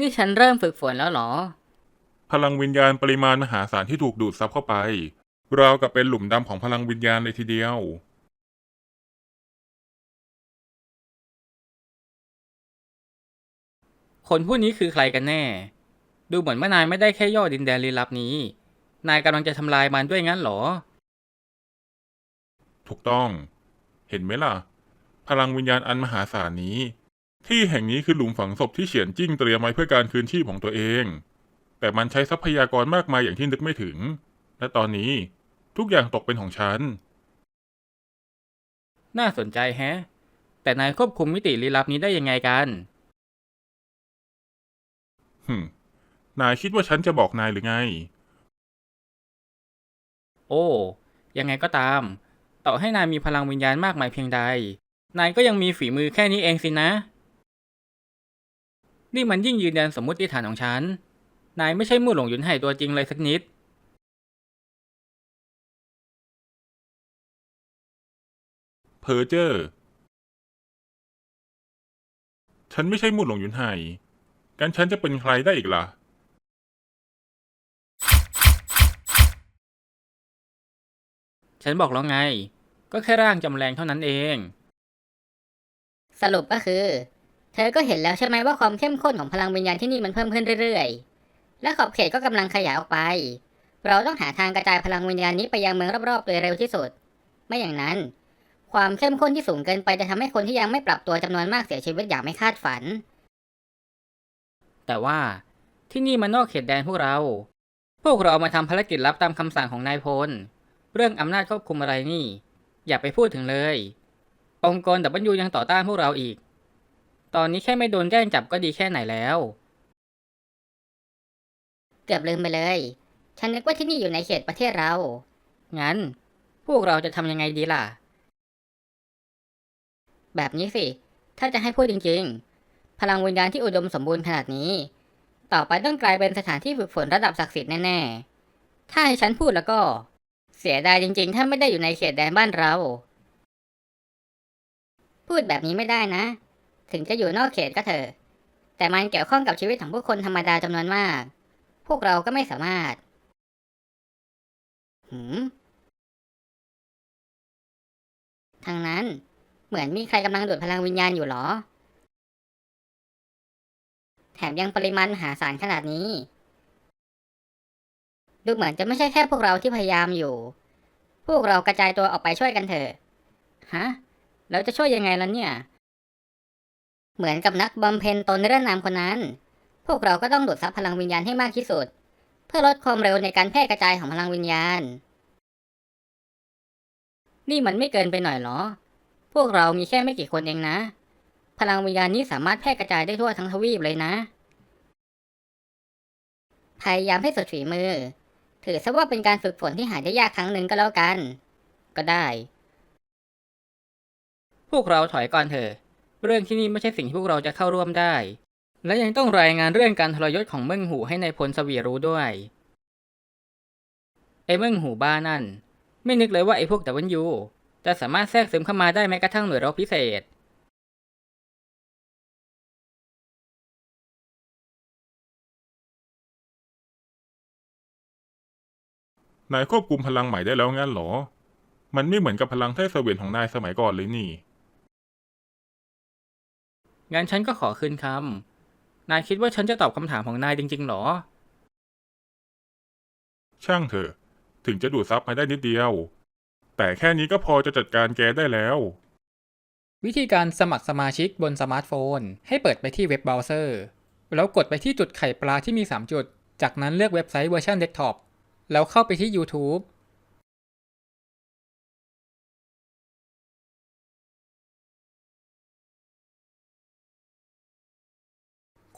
นี่ฉันเริ่มฝึกฝนแล้วเหรอ พลังวิญญาณปริมาณมหาศาลที่ถูกดูดซับเข้าไป ราวกับเป็นหลุมดำของพลังวิญญาณเลยทีเดียว คนผู้นี้คือใครกันแน่ ดูเหมือนว่านายไม่ได้แค่ย่อดินแดนลี้ลับนี้ นายกำลังจะทำลายมันด้วยงั้นเหรอ ถูกต้อง เห็นไหมล่ะ พลังวิญญาณอันมหาศาลนี้ ที่แห่งนี้คือหลุมฝังศพที่เฉียนจิ้งเตรียมไว้เพื่อการคืนชีพของตัวเอง แต่มันใช้ทรัพยากรมากมายอย่างที่นึกไม่ถึง และตอนนี้ทุกอย่างตกเป็นของฉัน น่าสนใจแฮะ แต่นายควบคุมมิติลี้ลับนี้ได้ยังไงกันหึมนายคิดว่าฉันจะบอกนายหรือไง โอ้ ยังไงก็ตาม ต่อให้นายมีพลังวิญญาณมากมายเพียงใด นายก็ยังมีฝีมือแค่นี้เองสินะ นี่มันยิ่งยืนยันสมมติฐานของฉัน นายไม่ใช่มู่หลงหยุนไห่ตัวจริงเลยสักนิด เพอเจอร์ ฉันไม่ใช่มูดหลงหยุนไห่กันฉันจะเป็นใครได้อีกล่ะ ฉันบอกแล้วไง ก็แค่ร่างจำแรงเท่านั้นเอง สรุปก็คือ เธอก็เห็นแล้วใช่ไหมว่าความเข้มข้นของพลังวิญญาณที่นี่มันเพิ่มขึ้นเรื่อยๆ และขอบเขตก็กำลังขยายออกไป เราต้องหาทางกระจายพลังวิญญาณนี้ไปยังเมืองรอบๆโดยเร็วที่สุด ไม่อย่างนั้น ความเข้มข้นที่สูงเกินไปจะทำให้คนที่ยังไม่ปรับตัวจำนวนมากเสียชีวิตอย่างไม่คาดฝัน แต่ว่าที่นี่มันนอกเขตแดนพวกเรา พวกเรามาทำภารกิจลับตามคำสั่งของนายพล เรื่องอำนาจควบคุมอะไรนี่ อย่าไปพูดถึงเลย องค์กรดับเบิลยูยังต่อต้านพวกเราอีก ตอนนี้แค่ไม่โดนแจ้งจับก็ดีแค่ไหนแล้ว เกือบลืมไปเลย ฉันนึกว่าที่นี่อยู่ในเขตประเทศเรา งั้น พวกเราจะทำยังไงดีล่ะ แบบนี้สิ ถ้าจะให้พูดจริงๆ พลังวิญญาณที่อุดมสมบูรณ์ขนาดนี้ ต่อไปต้องกลายเป็นสถานที่ฝึกฝนระดับศักดิ์สิทธิ์แน่ๆ ถ้าให้ฉันพูดแล้วก็ เสียดายจริงๆ ถ้าไม่ได้อยู่ในเขตแดนบ้านเรา พูดแบบนี้ไม่ได้นะ ถึงจะอยู่นอกเขตก็เถอะ แต่มันเกี่ยวข้องกับชีวิตของผู้คนธรรมดาจำนวนมาก พวกเราก็ไม่สามารถ หืม ทางนั้น เหมือนมีใครกำลังดูดพลังวิญญาณอยู่หรอ แถมยังปริมาณมหาศาลขนาดนี้ ดูเหมือนจะไม่ใช่แค่พวกเราที่พยายามอยู่ พวกเรากระจายตัวออกไปช่วยกันเถอะ ฮะแล้วจะช่วยยังไงล่ะเนี่ย เหมือนกับนักบำเพ็ญตนเรื่องนามคนนั้น พวกเราก็ต้องดูดซับพลังวิญญาณให้มากที่สุด เพื่อลดความเร็วในการแพร่กระจายของพลังวิญญาณ นี่มันไม่เกินไปหน่อยเหรอ พวกเรามีแค่ไม่กี่คนเองนะ พลังวิญญาณนี้สามารถแพร่กระจายได้ทั่วทั้งทวีปเลยนะ พยายามให้สุดฝีมือ ถือซะว่าเป็นการฝึกฝนที่หาได้ยากครั้งหนึ่งก็แล้วกัน ก็ได้ พวกเราถอยก่อนเถอะ เรื่องที่นี่ไม่ใช่สิ่งที่พวกเราจะเข้าร่วมได้ และยังต้องรายงานเรื่องการทรยศของเมิ่งหูให้ในายพลสวีรู้ด้วย ไอ้เมิงหูบ้านั่น ไม่นึกเลยว่าไอ้พวกแต่วันยูจะสามารถแทรกซึมเข้ามาได้แม้กระทั่งหน่วยรบพิเศษ นายควบคุมพลังใหม่ได้แล้วงั้นเหรอ มันไม่เหมือนกับพลังเทพเสวียนของนายสมัยก่อนเลยนี่ งั้นฉันก็ขอคืนคำ นายคิดว่าฉันจะตอบคำถามของนายจริงๆหรอ ช่างเถอะ ถึงจะดูดซับมาได้นิดเดียว แต่แค่นี้ก็พอจะจัดการแกได้แล้ว วิธีการสมัครสมาชิกบนสมาร์ทโฟน ให้เปิดไปที่เว็บเบราว์เซอร์ แล้วกดไปที่จุดไข่ปลาที่มี 3 จุด จากนั้นเลือกเว็บไซต์เวอร์ชันเดสก์ท็อป แล้วเข้าไปที่ YouTube